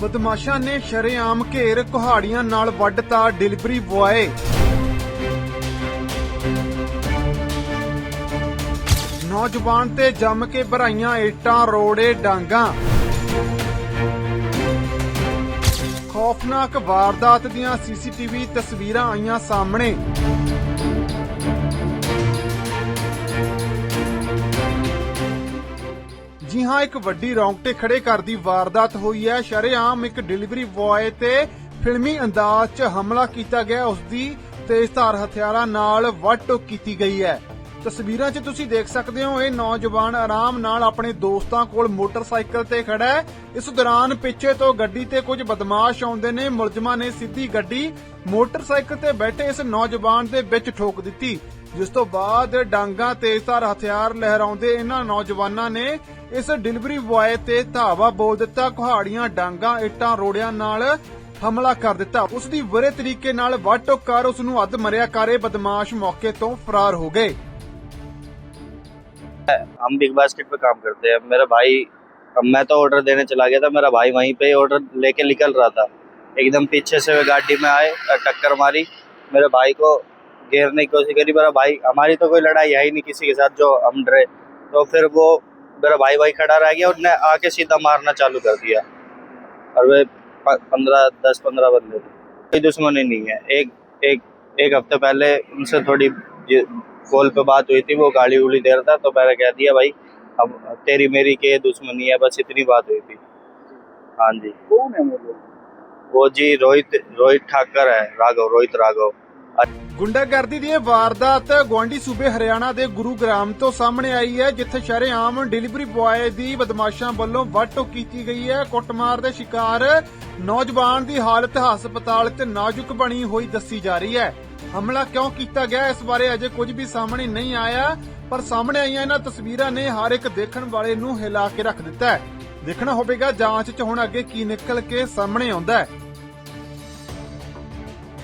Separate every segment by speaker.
Speaker 1: ਬਦਮਾਸ਼ਾਂ ਨੇ ਸ਼ਰੇਆਮ ਘੇਰ ਕੁਹਾੜੀਆਂ ਨਾਲ ਵੱਢਤਾ ਡਿਲੀਵਰੀ ਬੁਆਏ। ਨੌਜਵਾਨ ਤੇ ਜੰਮ ਕੇ ਭਰਾਈਆਂ ਏਟਾਂ ਰੋੜੇ, ਡਾਂਗਾ। ਖੌਫਨਾਕ ਵਾਰਦਾਤ ਦੀਆਂ ਸੀਸੀਟੀਵੀ ਤਸਵੀਰਾਂ ਆਈਆਂ ਸਾਹਮਣੇ। ਜੀ ਹਾਂ, ਇੱਕ ਵੱਡੀ ਰੌਂਗਟੇ ਖੜੇ ਕਰਦੀ ਵਾਰਦਾਤ ਹੋਈ ਹੈ। ਸ਼ਰੇਆਮ ਇੱਕ ਡਿਲੀਵਰੀ ਬੁਆਏ ਤੇ ਫਿਲਮੀ ਅੰਦਾਜ਼ 'ਚ ਹਮਲਾ ਕੀਤਾ ਗਿਆ। ਉਸ ਦੀ ਤੇਜ਼ਧਾਰ ਹਥਿਆਰਾਂ ਨਾਲ ਵੱਟ ਕੀਤੀ ਗਈ ਹੈ। ਤਸਵੀਰਾਂ 'ਚ ਤੁਸੀਂ ਦੇਖ ਸਕਦੇ ਹੋ, ਇਹ ਨੌਜਵਾਨ ਆਰਾਮ ਨਾਲ ਆਪਣੇ ਦੋਸਤਾਂ ਕੋਲ ਮੋਟਰਸਾਈਕਲ ਤੇ ਖੜਾ ਹੈ। ਇਸ ਦੌਰਾਨ ਪਿੱਛੇ ਤੋਂ ਗੱਡੀ ਤੇ ਕੁਝ ਬਦਮਾਸ਼ ਆਉਂਦੇ ਨੇ। ਮੁਲਜ਼ਮਾਂ ਨੇ ਸਿੱਧੀ ਗੱਡੀ ਮੋਟਰਸਾਈਕਲ ਤੇ ਬੈਠੇ ਇਸ ਨੌਜਵਾਨ ਦੇ ਵਿੱਚ ਠੋਕ ਦਿੱਤੀ ਜਿਸ ਤੋਂ ਬਾਅਦ ਡਾਂਗਾ ਤੇਜ਼ਧਾਰ ਹਥਿਆਰ ਲਹਿਰਾਉਂਦੇ ਇਹਨਾਂ ਨੌਜਵਾਨਾਂ ਨੇ ਇਸ ਡਿਲੀਵਰੀ ਬੁਆਏ ਤੇ ਧਾਵਾ ਬੋਲ ਦਿੱਤਾ ਕੁਹਾੜੀਆਂ ਡਾਂਗਾ ਇੱਟਾਂ ਰੋੜਿਆਂ ਨਾਲ ਹਮਲਾ ਕਰ ਦਿੱਤਾ ਉਸ ਦੀ ਬੁਰੇ ਤਰੀਕੇ ਨਾਲ ਵਾਟੋ ਕਰ ਉਸ ਨੂੰ ਅੱਧ ਮਰਿਆ ਕਰੇ ਬਦਮਾਸ਼ ਮੌਕੇ ਤੋਂ ਫਰਾਰ ਹੋ ਗਏ
Speaker 2: हम बिग बास्केट पे काम करते हैं मेरा भाई अब मैं तो ऑर्डर देने चला गया था मेरा भाई वहीं पे ऑर्डर लेके निकल रहा था एकदम पीछे से वे गाड़ी में आए और टक्कर मारी। मेरे भाई को घेरने की कोशिश करी, मेरा भाई, हमारी तो कोई लड़ाई है ही नहीं किसी के साथ जो हम डरे। तो फिर वो मेरा भाई भाई खड़ा रह गया उसने आके सीधा मारना चालू कर दिया। और वे पंद्रह, दस, पंद्रह बंदे थे। कोई दुश्मनी नहीं है। एक एक एक हफ़्ते पहले उनसे थोड़ी कॉल पे बात हुई थी, वो गाड़ी उड़ी दे रहा था तो मैंने कह दिया, भाई, अब तेरी मेरी के दुश्मनी है, बस इतनी बात हुई थी। हाँ जी।
Speaker 3: कौन है वो
Speaker 2: वो जी रोहित रोहित ठाकर है राघव रोहित राघव
Speaker 1: ਗੁੰਡਾਗਰਦੀ ਦੀ ਇਹ ਵਾਰਦਾਤ ਗਵਾਂਡੀ ਸੂਬੇ ਹਰਿਆਣਾ ਦੇ ਗੁਰੂਗ੍ਰਾਮ ਤੋਂ ਸਾਹਮਣੇ ਆਈ ਹੈ ਜਿੱਥੇ ਸ਼ਰੇਆਮ ਡਿਲੀਵਰੀ ਬੁਆਏ ਦੀ ਬਦਮਾਸ਼ਾਂ ਵੱਲੋਂ ਵੱਟੋ ਕੀਤੀ ਗਈ ਹੈ ਕੁੱਟਮਾਰ ਦੇ ਸ਼ਿਕਾਰ ਨੌਜਵਾਨ ਦੀ ਹਾਲਤ ਹਸਪਤਾਲ 'ਚ ਨਾਜ਼ੁਕ ਬਣੀ ਹੋਈ ਦੱਸੀ ਜਾ ਰਹੀ ਹੈ ਹਮਲਾ ਕਿਉਂ ਕੀਤਾ ਗਿਆ ਇਸ ਬਾਰੇ ਅਜੇ ਕੁਝ ਵੀ ਸਾਹਮਣੇ ਨਹੀਂ ਆਇਆ ਪਰ ਸਾਹਮਣੇ ਆਈਆਂ ਇਹਨਾਂ ਤਸਵੀਰਾਂ ਨੇ ਹਰ ਇੱਕ ਦੇਖਣ ਵਾਲੇ ਨੂੰ ਹਿਲਾ ਕੇ ਰੱਖ ਦਿੱਤਾ ਹੈ ਦੇਖਣਾ ਹੋਵੇਗਾ ਜਾਂਚ 'ਚ ਹੁਣ ਅੱਗੇ ਕੀ ਨਿਕਲ ਕੇ ਸਾਹਮਣੇ ਆਉਂਦਾ ਹੈ।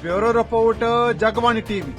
Speaker 1: Bureau report, Jagbani TV.